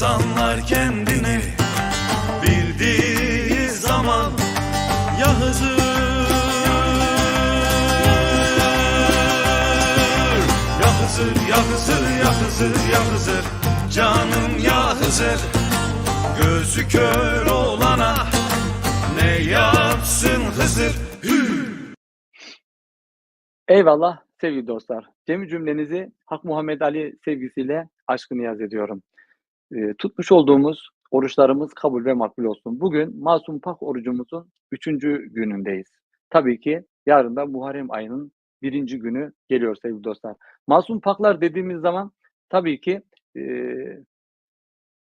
İnsanlar kendini bildiği zaman Ya Hızır Ya Hızır, ya Hızır, ya Hızır, ya Hızır Canım ya Hızır Gözü kör olana Ne yapsın Hızır! Eyvallah sevgili dostlar. Cemi cümlenizi Hak Muhammed Ali sevgisiyle aşkını yaz ediyorum. Ee, tutmuş olduğumuz oruçlarımız kabul ve makbul olsun. Bugün Masum Pak orucumuzun üçüncü günündeyiz. Tabii ki yarın da Muharrem ayının birinci günü geliyor sevgili dostlar. Masum Paklar dediğimiz zaman tabii ki e,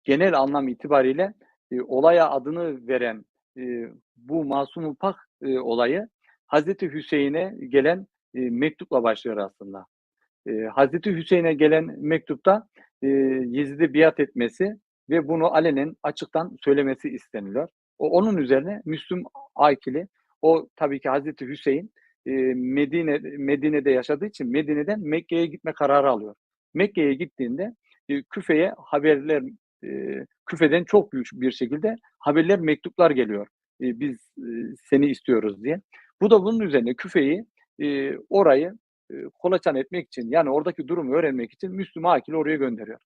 genel anlam itibariyle e, olaya adını veren e, bu Masum Pak e, olayı Hazreti Hüseyin'e gelen e, mektupla başlıyor aslında. E, Hazreti Hüseyin'e gelen mektupta e, Yezid'e biat etmesi ve bunu alenen açıktan söylemesi isteniliyor. O, onun üzerine Müslüm Akili, o tabii ki Hazreti Hüseyin e, Medine Medine'de yaşadığı için Medine'den Mekke'ye gitme kararı alıyor. Mekke'ye gittiğinde e, Küfe'ye haberler e, Küfe'den çok büyük bir şekilde haberler, mektuplar geliyor. E, biz e, seni istiyoruz diye. Bu da bunun üzerine Küfe'yi e, orayı kolaçan etmek için yani oradaki durumu öğrenmek için Müslüm Akil'i oraya gönderiyor.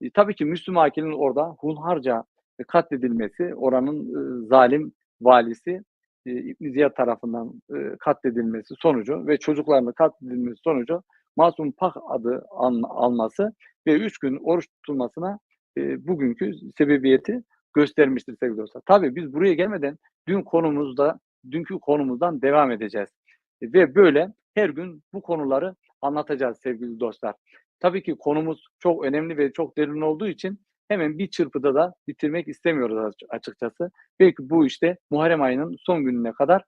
E, tabii ki Müslüm Akil'in orada hunharca e, katledilmesi, oranın e, zalim valisi e, İbn Ziyad tarafından e, katledilmesi sonucu ve çocuklarının katledilmesi sonucu Masum Pak adı an, alması ve üç gün oruç tutulmasına e, bugünkü sebebiyeti göstermiştir sevgili dostlar. Tabii biz buraya gelmeden dün konumuzda, dünkü konumuzdan devam edeceğiz. Ve böyle her gün bu konuları anlatacağız sevgili dostlar. Tabii ki konumuz çok önemli ve çok derin olduğu için hemen bir çırpıda da bitirmek istemiyoruz açıkçası. Belki bu işte Muharrem ayının son gününe kadar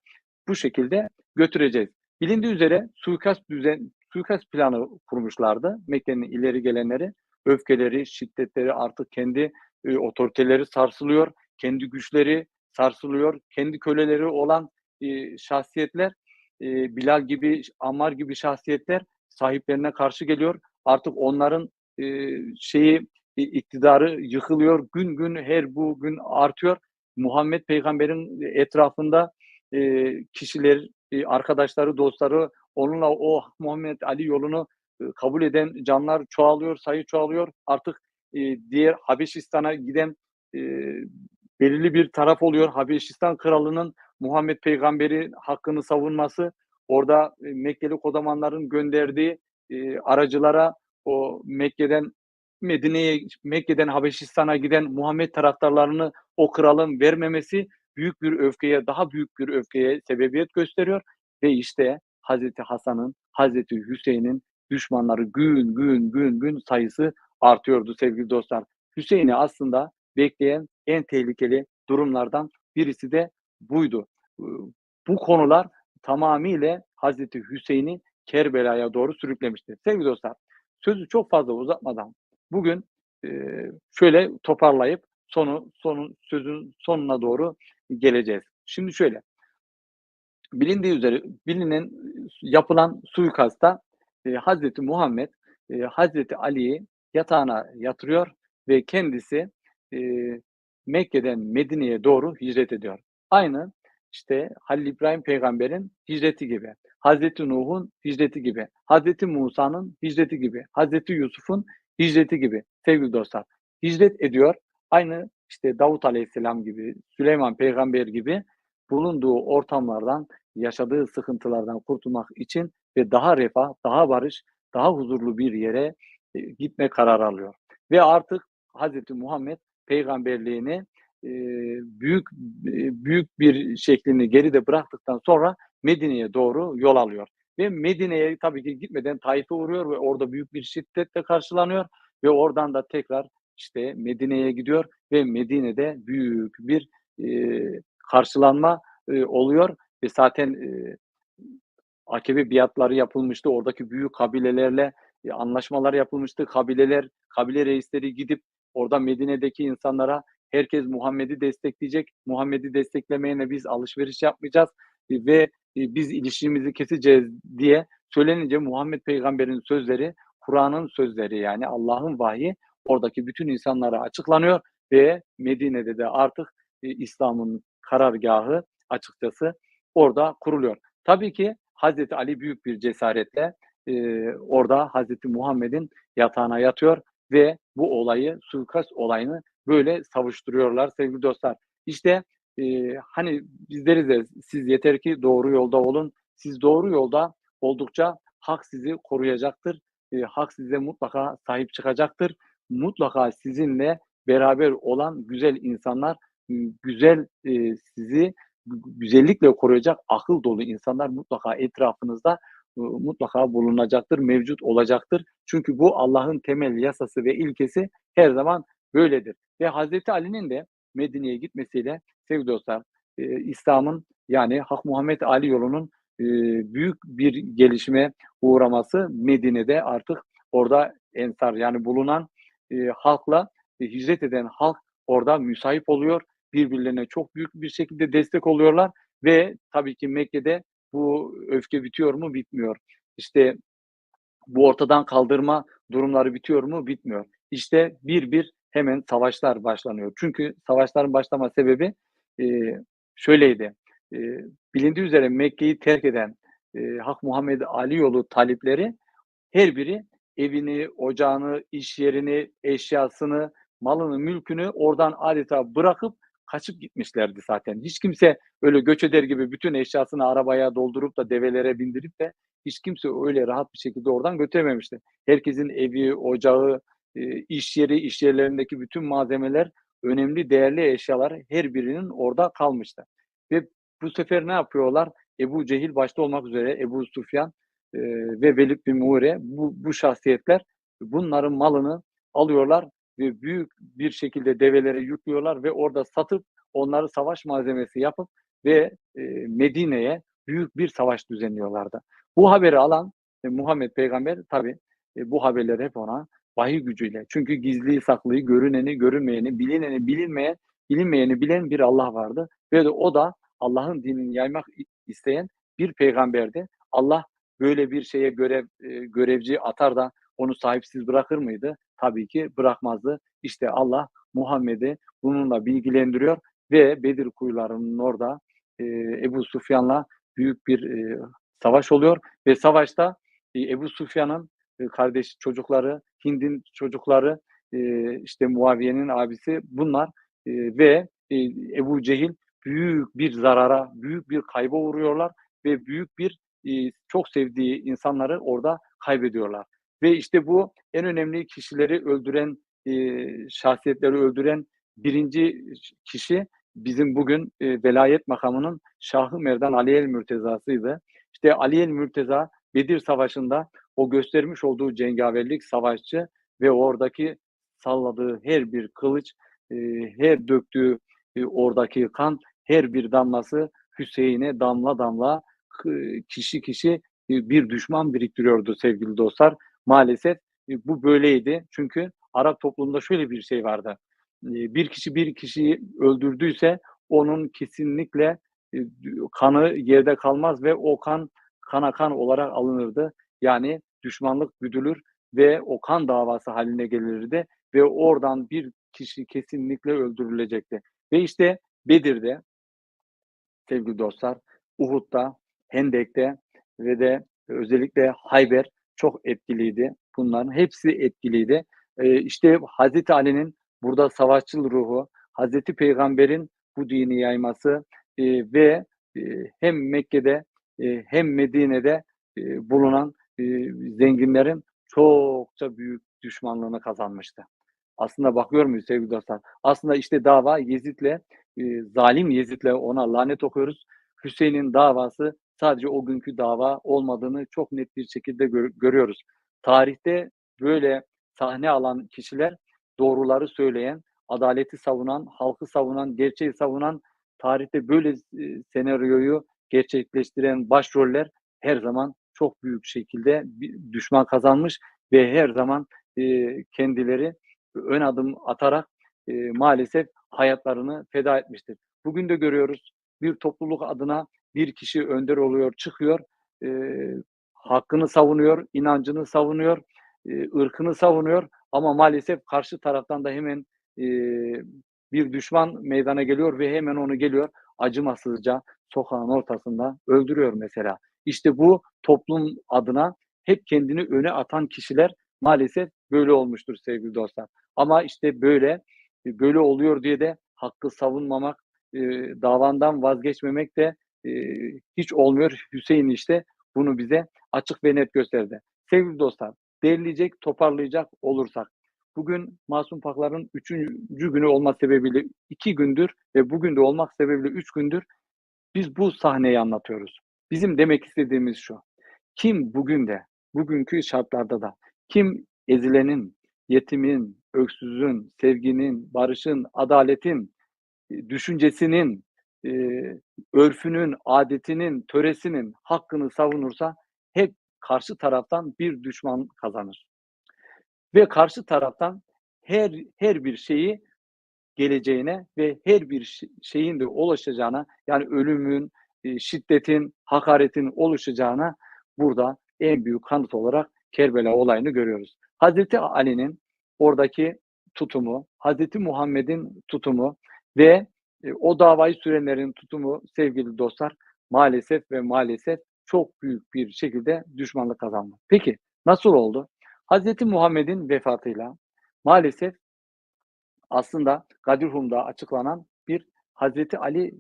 bu şekilde götüreceğiz. Bilindiği üzere suikast düzen, suikast planı kurmuşlardı Mekke'nin ileri gelenleri. Öfkeleri, şiddetleri artık kendi e, otoriteleri sarsılıyor, kendi güçleri sarsılıyor, kendi köleleri olan e, şahsiyetler e, Bilal gibi, Ammar gibi şahsiyetler sahiplerine karşı geliyor. Artık onların e, şeyi e, iktidarı yıkılıyor. Gün gün her bu gün artıyor. Muhammed Peygamber'in etrafında e, kişiler, e, arkadaşları, dostları onunla o Muhammed Ali yolunu e, kabul eden canlar çoğalıyor, sayı çoğalıyor. Artık e, diğer Habeşistan'a giden e, belirli bir taraf oluyor. Habeşistan kralının Muhammed Peygamberi hakkını savunması, orada e, Mekkeli kodamanların gönderdiği e, aracılara o Mekke'den Medine'ye, Mekke'den Habeşistan'a giden Muhammed taraftarlarını o kralın vermemesi büyük bir öfkeye, daha büyük bir öfkeye sebebiyet gösteriyor. Ve işte Hazreti Hasan'ın, Hazreti Hüseyin'in düşmanları gün gün gün gün sayısı artıyordu sevgili dostlar. Hüseyin'i aslında bekleyen en tehlikeli durumlardan birisi de buydu. Bu konular tamamıyla Hazreti Hüseyin'i Kerbela'ya doğru sürüklemiştir. Sevgili dostlar, sözü çok fazla uzatmadan bugün şöyle toparlayıp sonu sonun sözün sonuna doğru geleceğiz. Şimdi şöyle. Bilindiği üzere bilinen yapılan suikasta Hazreti Muhammed Hazreti Ali'yi yatağına yatırıyor ve kendisi Mekke'den Medine'ye doğru hicret ediyor. Aynı işte Halil İbrahim peygamberin hicreti gibi, Hazreti Nuh'un hicreti gibi, Hazreti Musa'nın hicreti gibi, Hazreti Yusuf'un hicreti gibi sevgili dostlar. Hicret ediyor. Aynı işte Davut Aleyhisselam gibi, Süleyman peygamber gibi bulunduğu ortamlardan, yaşadığı sıkıntılardan kurtulmak için ve daha refah, daha barış, daha huzurlu bir yere e, gitme kararı alıyor. Ve artık Hazreti Muhammed peygamberliğini e, büyük e, büyük bir şeklini geride bıraktıktan sonra Medine'ye doğru yol alıyor. Ve Medine'ye tabii ki gitmeden Taif'e uğruyor ve orada büyük bir şiddetle karşılanıyor ve oradan da tekrar işte Medine'ye gidiyor ve Medine'de büyük bir e, karşılanma e, oluyor ve zaten e, AKP biatları yapılmıştı. Oradaki büyük kabilelerle e, anlaşmalar yapılmıştı. Kabileler, kabile reisleri gidip orada Medine'deki insanlara herkes Muhammed'i destekleyecek. Muhammed'i desteklemeyene biz alışveriş yapmayacağız ve biz ilişkimizi keseceğiz diye söylenince Muhammed Peygamber'in sözleri, Kur'an'ın sözleri yani Allah'ın vahyi oradaki bütün insanlara açıklanıyor ve Medine'de de artık e, İslam'ın karargahı açıkçası orada kuruluyor. Tabii ki Hazreti Ali büyük bir cesaretle e, orada Hazreti Muhammed'in yatağına yatıyor ve bu olayı, suikast olayını böyle savuşturuyorlar sevgili dostlar. İşte e, hani biz deriz ya siz yeter ki doğru yolda olun. Siz doğru yolda oldukça hak sizi koruyacaktır. E, hak size mutlaka sahip çıkacaktır. Mutlaka sizinle beraber olan güzel insanlar, güzel e, sizi güzellikle koruyacak akıl dolu insanlar mutlaka etrafınızda e, mutlaka bulunacaktır, mevcut olacaktır. Çünkü bu Allah'ın temel yasası ve ilkesi her zaman böyledir. Ve Hazreti Ali'nin de Medine'ye gitmesiyle sevgili dostlar e, İslam'ın yani Hak Muhammed Ali yolunun e, büyük bir gelişime uğraması Medine'de artık orada ensar yani bulunan e, halkla e, hicret eden halk orada müsahip oluyor. Birbirlerine çok büyük bir şekilde destek oluyorlar ve tabii ki Mekke'de bu öfke bitiyor mu? Bitmiyor. İşte bu ortadan kaldırma durumları bitiyor mu? Bitmiyor. İşte bir bir hemen savaşlar başlanıyor. Çünkü savaşların başlama sebebi e, şöyleydi. E, bilindiği üzere Mekke'yi terk eden e, Hak Muhammed Ali yolu talipleri her biri evini, ocağını, iş yerini, eşyasını, malını, mülkünü oradan adeta bırakıp kaçıp gitmişlerdi zaten. Hiç kimse öyle göç eder gibi bütün eşyasını arabaya doldurup da develere bindirip de hiç kimse öyle rahat bir şekilde oradan götürememişti. Herkesin evi, ocağı, iş yeri, iş yerlerindeki bütün malzemeler, önemli değerli eşyalar her birinin orada kalmıştı. Ve bu sefer ne yapıyorlar? Ebu Cehil başta olmak üzere Ebu Sufyan ve Velid bin Muğre bu, bu şahsiyetler bunların malını alıyorlar ve büyük bir şekilde develere yüklüyorlar ve orada satıp onları savaş malzemesi yapıp ve e, Medine'ye büyük bir savaş düzenliyorlardı. Bu haberi alan e, Muhammed Peygamber tabi e, bu haberleri hep ona vahiy gücüyle. Çünkü gizli saklıyı, görüneni, görünmeyeni, bilineni, bilinmeyen, bilinmeyeni bilen bir Allah vardı. Ve de o da Allah'ın dinini yaymak isteyen bir peygamberdi. Allah böyle bir şeye görev e, görevci atar da onu sahipsiz bırakır mıydı? Tabii ki bırakmazdı. İşte Allah Muhammed'i bununla bilgilendiriyor ve Bedir kuyularının orada e, Ebu Sufyan'la büyük bir e, savaş oluyor ve savaşta e, Ebu Sufyan'ın kardeş çocukları, Hind'in çocukları, işte Muaviye'nin abisi bunlar ve Ebu Cehil büyük bir zarara, büyük bir kayba uğruyorlar ve büyük bir çok sevdiği insanları orada kaybediyorlar. Ve işte bu en önemli kişileri öldüren, şahsiyetleri öldüren birinci kişi bizim bugün velayet makamının Şahı Merdan Ali el Mürteza'sıydı. İşte Ali el Mürteza Bedir Savaşı'nda o göstermiş olduğu cengaverlik savaşçı ve oradaki salladığı her bir kılıç, e, her döktüğü e, oradaki kan, her bir damlası Hüseyin'e damla damla kişi kişi bir düşman biriktiriyordu sevgili dostlar. Maalesef bu böyleydi. Çünkü Arap toplumunda şöyle bir şey vardı. Bir kişi bir kişiyi öldürdüyse onun kesinlikle kanı yerde kalmaz ve o kan kana kan olarak alınırdı. Yani düşmanlık güdülür ve o kan davası haline gelirdi ve oradan bir kişi kesinlikle öldürülecekti. Ve işte Bedir'de sevgili dostlar, Uhud'da, Hendek'te ve de özellikle Hayber çok etkiliydi. Bunların hepsi etkiliydi. Ee, işte Hazreti Ali'nin burada savaşçıl ruhu, Hazreti Peygamber'in bu dini yayması e, ve e, hem Mekke'de e, hem Medine'de e, bulunan e, zenginlerin çokça büyük düşmanlığını kazanmıştı. Aslında bakıyor muyuz sevgili dostlar? Aslında işte dava Yezid'le, e, zalim Yezid'le ona lanet okuyoruz. Hüseyin'in davası sadece o günkü dava olmadığını çok net bir şekilde gör, görüyoruz. Tarihte böyle sahne alan kişiler doğruları söyleyen, adaleti savunan, halkı savunan, gerçeği savunan, tarihte böyle e, senaryoyu gerçekleştiren başroller her zaman çok büyük şekilde düşman kazanmış ve her zaman e, kendileri ön adım atarak e, maalesef hayatlarını feda etmiştir. Bugün de görüyoruz bir topluluk adına bir kişi önder oluyor, çıkıyor. E, hakkını savunuyor, inancını savunuyor, eee, ırkını savunuyor ama maalesef karşı taraftan da hemen, eee, bir düşman meydana geliyor ve hemen onu geliyor acımasızca sokağın ortasında öldürüyor mesela. İşte bu toplum adına hep kendini öne atan kişiler maalesef böyle olmuştur sevgili dostlar. Ama işte böyle, böyle oluyor diye de hakkı savunmamak, eee, davandan vazgeçmemek de, eee, hiç olmuyor. Hüseyin işte bunu bize açık ve net gösterdi. Sevgili dostlar, derleyecek, toparlayacak olursak, bugün Masum Paklar'ın 3'üncü günü olma sebebiyle 2 gündür ve bugün de olmak sebebiyle 3 gündür biz bu sahneyi anlatıyoruz. Bizim demek istediğimiz şu: Kim bugün de, bugünkü şartlarda da kim ezilenin, yetimin, öksüzün, sevginin, barışın, adaletin, eee, düşüncesinin, eee, örfünün, adetinin, töresinin hakkını savunursa hep karşı taraftan bir düşman kazanır. Ve karşı taraftan her her bir şeyi geleceğine ve her bir şeyin de ulaşacağına, yani ölümün, eee, şiddetin, hakaretin oluşacağına burada en büyük kanıt olarak Kerbela olayını görüyoruz. Hazreti Ali'nin oradaki tutumu, Hazreti Muhammed'in tutumu ve, eee, o davayı sürenlerin tutumu sevgili dostlar maalesef ve maalesef çok büyük bir şekilde düşmanlık kazandı. Peki nasıl oldu? Hazreti Muhammed'in vefatıyla maalesef aslında Gadir Hum'da açıklanan bir Hazreti Ali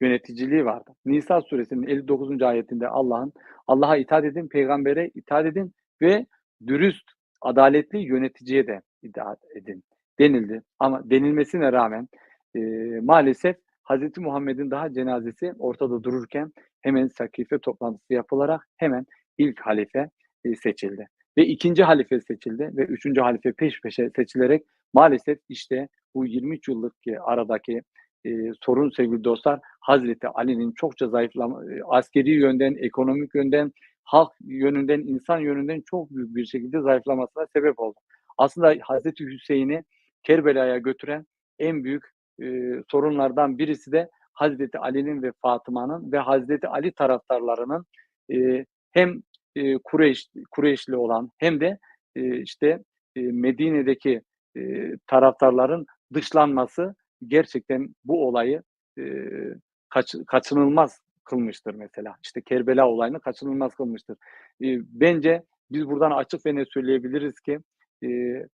yöneticiliği vardı. Nisa suresinin 59. ayetinde Allah'ın Allah'a itaat edin, peygambere itaat edin ve dürüst, adaletli yöneticiye de itaat edin denildi. Ama denilmesine rağmen, eee, maalesef Hazreti Muhammed'in daha cenazesi ortada dururken hemen Sakife toplantısı yapılarak hemen ilk halife, eee, seçildi ve 2. halife seçildi ve 3. halife peş peşe seçilerek maalesef işte bu 23 yıllık ki aradaki, eee, sorun sevgili dostlar Hazreti Ali'nin çokça zayıflama eee, askeri yönden, ekonomik yönden, halk yönünden, insan yönünden çok büyük bir şekilde zayıflamasına sebep oldu. Aslında Hazreti Hüseyin'i Kerbela'ya götüren en büyük, eee, sorunlardan birisi de Hazreti Ali'nin ve Fatıma'nın ve Hazreti Ali taraftarlarının, eee, hem, eee, Kureyş Kureyşli olan hem de, eee, işte, eee, Medine'deki, eee, taraftarların dışlanması gerçekten bu olayı, eee, kaçı kaçınılmaz kılmıştır mesela. İşte Kerbela olayını kaçınılmaz kılmıştır. Eee, bence biz buradan açık ve net söyleyebiliriz ki, eee,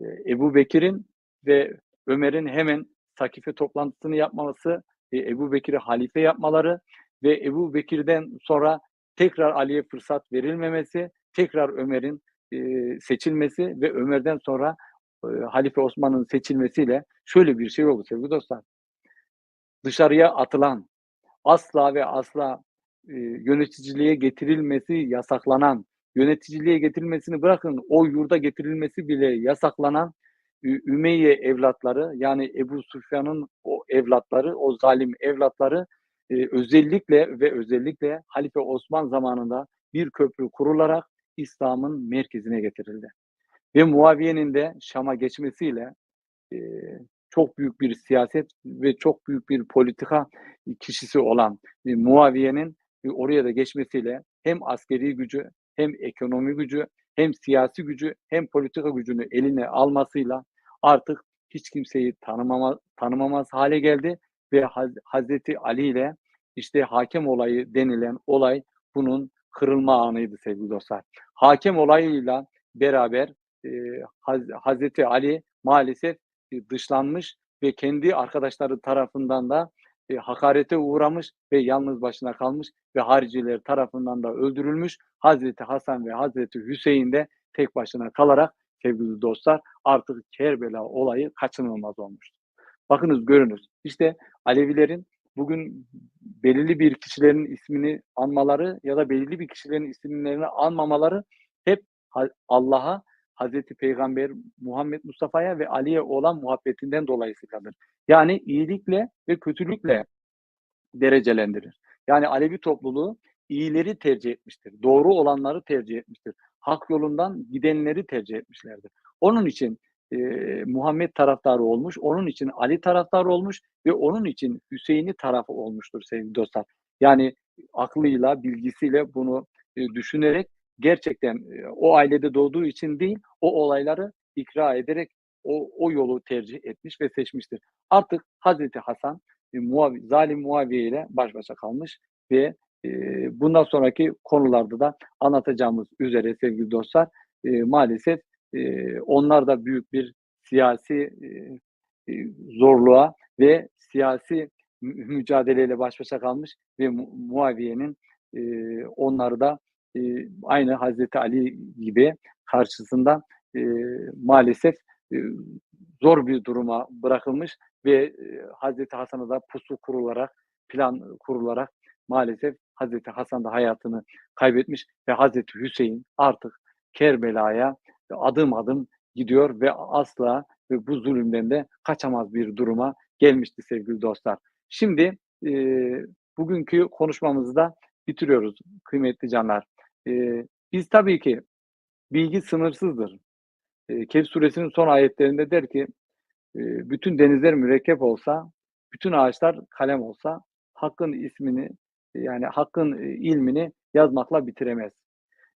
eee, Ebubekir'in ve Ömer'in hemen Sakife toplantısını yapması, eee, Ebubekir'i halife yapmaları ve Ebubekir'den sonra tekrar Ali'ye fırsat verilmemesi, tekrar Ömer'in, eee, seçilmesi ve Ömer'den sonra, eee, Halife Osman'ın seçilmesiyle şöyle bir şey oldu sevgili dostlar. Dışarıya atılan, asla ve asla, eee, yöneticiliğe getirilmesi yasaklanan, yöneticiliğe getirilmesini bırakın, o yurda getirilmesi bile yasaklanan Ümeyye evlatları yani Ebu Süfyan'ın o evlatları, o zalim evlatları, eee, özellikle ve özellikle Halife Osman zamanında bir köprü kurularak İslam'ın merkezine getirildi. Ve Muaviye'nin de Şam'a geçmesiyle, eee, çok büyük bir siyaset ve çok büyük bir politika kişisi olan, eee, Muaviye'nin, eee, oraya da geçmesiyle hem askeri gücü hem ekonomi gücü hem siyasi gücü hem politika gücünü eline almasıyla artık hiç kimseyi tanımama tanımamaz hâle geldi ve Haz Hazreti Ali ile işte hakem olayı denilen olay bunun kırılma anıydı sevgili dostlar. Hakem olayıyla beraber, Haz Hazreti Ali maalesef, eee, dışlanmış ve kendi arkadaşları tarafından da, eee, hakarete uğramış ve yalnız başına kalmış ve hariciler tarafından da öldürülmüş. Hazreti Hasan ve Hazreti Hüseyin de tek başına kalarak sevgili dostlar artık Kerbela olayı kaçınılmaz olmuştur. Bakınız, görünüz. İşte Alevilerin bugün belirli bir kişilerin ismini anmaları ya da belirli bir kişilerin isimlerini anmamaları hep ha Allah'a, Hazreti Peygamber Muhammed Mustafa'ya ve Ali'ye olan muhabbetinden dolayısıyladır. Yani iyilikle ve kötülükle derecelendirir. Yani Alevi topluluğu iyileri tercih etmiştir. Doğru olanları tercih etmiştir. Hak yolundan gidenleri tercih etmişlerdir. Onun için, eee, Muhammed taraftarı olmuş, onun için Ali taraftarı olmuş ve onun için Hüseyin'i tarafı olmuştur sevgili dostlar. Yani aklıyla, bilgisiyle bunu, eee, düşünerek gerçekten e, o ailede doğduğu için değil, o olayları ikra ederek o, o yolu tercih etmiş ve seçmiştir. Artık Hazreti Hasan e, Muavi, zalim Muaviye ile baş başa kalmış ve e, bundan sonraki konularda da anlatacağımız üzere sevgili dostlar e, maalesef e, onlar da büyük bir siyasi e, zorluğa ve siyasi mü- mücadeleyle baş başa kalmış ve Mu- Muaviye'nin e, onları da e, aynı Hazreti Ali gibi karşısında e, maalesef e, zor bir duruma bırakılmış ve e, Hazreti Hasan'a da pusu kurularak, plan kurularak maalesef Hazreti Hasan da hayatını kaybetmiş ve Hazreti Hüseyin artık Kerbela'ya adım adım gidiyor ve asla ve bu zulümden de kaçamaz bir duruma gelmişti sevgili dostlar. Şimdi e, bugünkü konuşmamızı da bitiriyoruz kıymetli canlar. E, biz tabii ki bilgi sınırsızdır. E, Kehf suresinin son ayetlerinde der ki e, bütün denizler mürekkep olsa, bütün ağaçlar kalem olsa hakkın ismini yani hakkın ilmini yazmakla bitiremez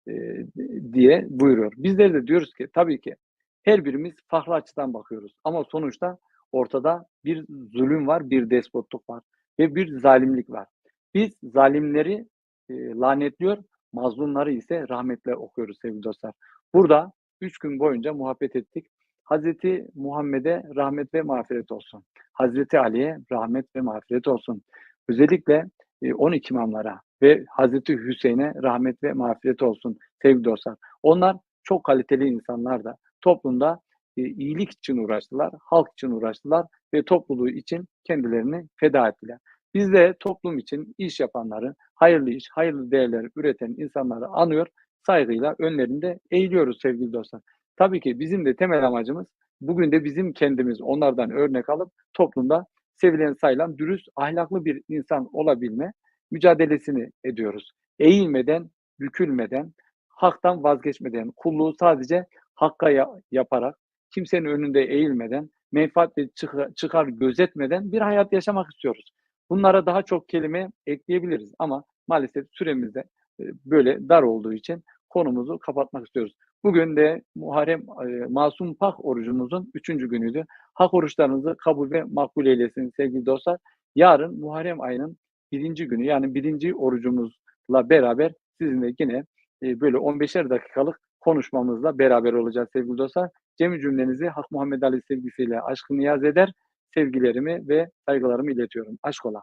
e, diye buyuruyor. Bizler de diyoruz ki tabii ki her birimiz farklı açıdan bakıyoruz ama sonuçta ortada bir zulüm var, bir despotluk var ve bir zalimlik var. Biz zalimleri e, lanetliyor, mazlumları ise rahmetle okuyoruz sevgili dostlar. Burada üç gün boyunca muhabbet ettik. Hazreti Muhammed'e rahmet ve mağfiret olsun. Hazreti Ali'ye rahmet ve mağfiret olsun. Özellikle e, 12 imamlara ve Hazreti Hüseyin'e rahmet ve mağfiret olsun sevgili dostlar. Onlar çok kaliteli insanlar da toplumda e, iyilik için uğraştılar, halk için uğraştılar ve topluluğu için kendilerini feda ettiler. Biz de toplum için iş yapanları, hayırlı iş, hayırlı değerler üreten insanları anıyor, saygıyla önlerinde eğiliyoruz sevgili dostlar. Tabii ki bizim de temel amacımız bugün de bizim kendimiz onlardan örnek alıp toplumda sevilen sayılan dürüst, ahlaklı bir insan olabilme mücadelesini ediyoruz. Eğilmeden, bükülmeden, haktan vazgeçmeden, kulluğu sadece hakka ya- yaparak, kimsenin önünde eğilmeden, menfaat ve çıkar gözetmeden bir hayat yaşamak istiyoruz. Bunlara daha çok kelime ekleyebiliriz ama maalesef süremizde e, böyle dar olduğu için konumuzu kapatmak istiyoruz. Bugün de Muharrem e, Masum Pak orucumuzun üçüncü günüydü. Hak oruçlarınızı kabul ve makbul eylesin sevgili dostlar. Yarın Muharrem ayının birinci günü yani birinci orucumuzla beraber sizinle yine e, böyle 15'er dakikalık konuşmamızla beraber olacağız sevgili dostlar. Cemi cümlenizi Hak Muhammed Ali sevgisiyle aşkı niyaz eder. Sevgilerimi ve saygılarımı iletiyorum. Aşk ola.